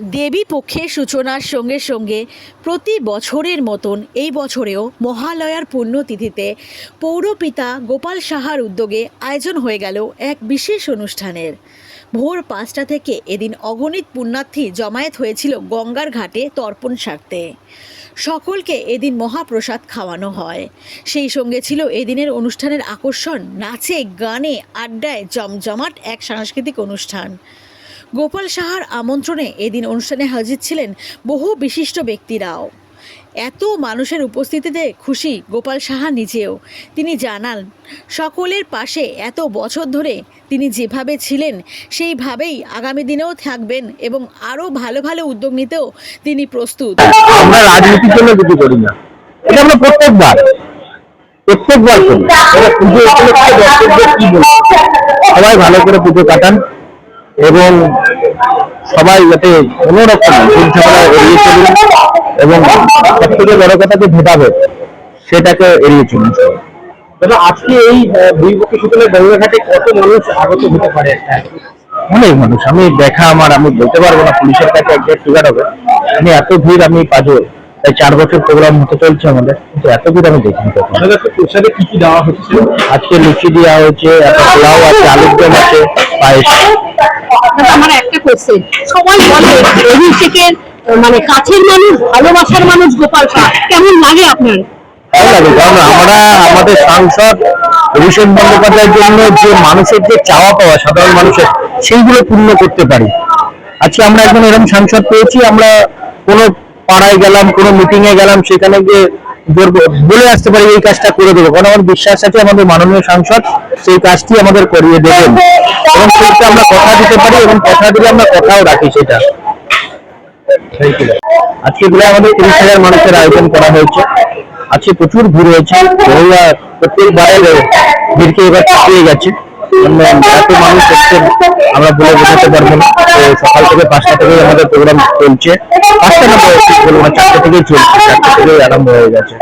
দেবী পক্ষের সূচনার সঙ্গে সঙ্গে প্রতি বছরের মতন এই বছরেও মহালয়ার পুণ্যতিথিতে পৌরপিতা গোপাল সাহার উদ্যোগে আয়োজন হয়ে গেল এক বিশেষ অনুষ্ঠানের। ভোর পাঁচটা থেকে এদিন অগণিত পুণ্যার্থী জমায়েত হয়েছিল গঙ্গার ঘাটে তর্পণ সারতে। সকলকে এদিন মহাপ্রসাদ খাওয়ানো হয়। সেই সঙ্গে ছিল এদিনের অনুষ্ঠানের আকর্ষণ, নাচে, গানে, আড্ডায় জমজমাট এক সাংস্কৃতিক অনুষ্ঠান। গোপাল সাহার আমন্ত্রণে এদিন অনুষ্ঠানে হাজির ছিলেন বহু বিশিষ্ট ব্যক্তিরাও। এত মানুষের উপস্থিতিতে খুশি গোপাল সাহা নিজেও। তিনি জানান, সকলের পাশে এত বছর ধরে তিনি যেভাবে ছিলেন, সেইভাবেই আগামী দিনেও থাকবেন এবং আরও ভালো ভালো উদ্যোগ নিতেও তিনি প্রস্তুত। আমরা রাজনীতির জন্য কিছু করি না। এটা আমরা প্রত্যেকবার। প্রত্যেকবার করি পুজো সবাই ভালো করে পুজো কাটান। এবং সবাই যাতে কোনো রকম এড়িয়ে চলুন এবং সব থেকে বড় কথা যে ভেদাভেদ সেটাকে এড়িয়ে চলুন। দাদা আজকে এই দুই পক্ষে শুকলে গঙ্গাঘাটে কত মানুষ আগত হতে পারে? অনেক মানুষ। আমি দেখা আমার আমি বলতে পারব না পুলিশের কাছে একবার ফিগার হবে। আমি এত ভিড় আমি পাবো তাই চার বছর প্রোগ্রাম হতে চলছে আমাদের কিন্তু এত ভিড় আমি দেখিনি কি কি দেওয়া হচ্ছে? আজকে লুচি দেওয়া হয়েছে একটা পোলাও আছে আলুর দম আছে পায়েস। আমার একটা কোশ্চেন সবাই বলে অভিষেকের মানে কাছের মানুষ ভালোবাসার মানুষ গোপাল শাহ। কেমন লাগে আপনার? ভালো লাগে কারণ আমরা আমাদের সাংসদ অভিষেক বন্দ্যোপাধ্যায়ের জন্য যে মানুষের যে চাওয়া পাওয়া সাধারণ মানুষের সেইগুলো পূর্ণ করতে পারি। আজকে আমরা একজন এরকম সাংসদ পেয়েছি আমরা কোনো পাড়ায় গেলাম কোনো মিটিং এ গেলাম সেখানে গিয়ে বলে আসতে পারি, এই কাজটা করে দেবো। কারণ আমার বিশ্বাস আছে আমাদের মাননীয় সাংসদ, সেই কাজটি আমাদের করিয়ে দেবেন। এবং সেইটা আমরা কথা দিতে পারি এবং কথা দিলে আমরা কথাও রাখি সেটা। আজকে প্রায় আমাদের তিরিশ হাজার মানুষের আয়োজন করা হয়েছে। আজকে প্রচুর ভিড় হয়েছে। বহুয়া প্রত্যেকবারের ভিড়কে এবার কাটিয়ে গেছে। এত মানুষ আমরা বলে বোঝাতে পারব না। তো সকাল থেকে পাঁচটা থেকেই আমাদের প্রোগ্রাম চলছে। পাঁচটা না বলব না চারটে থেকেই চলছে চারটা থেকেই আরম্ভ হয়ে গেছে।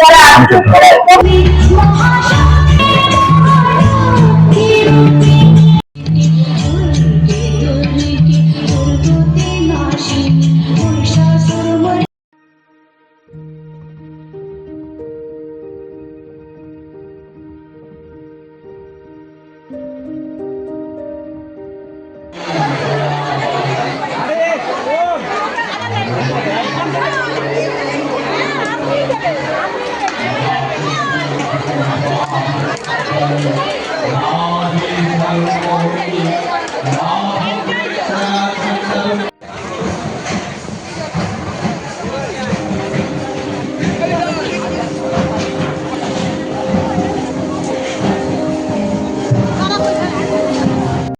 Thank you.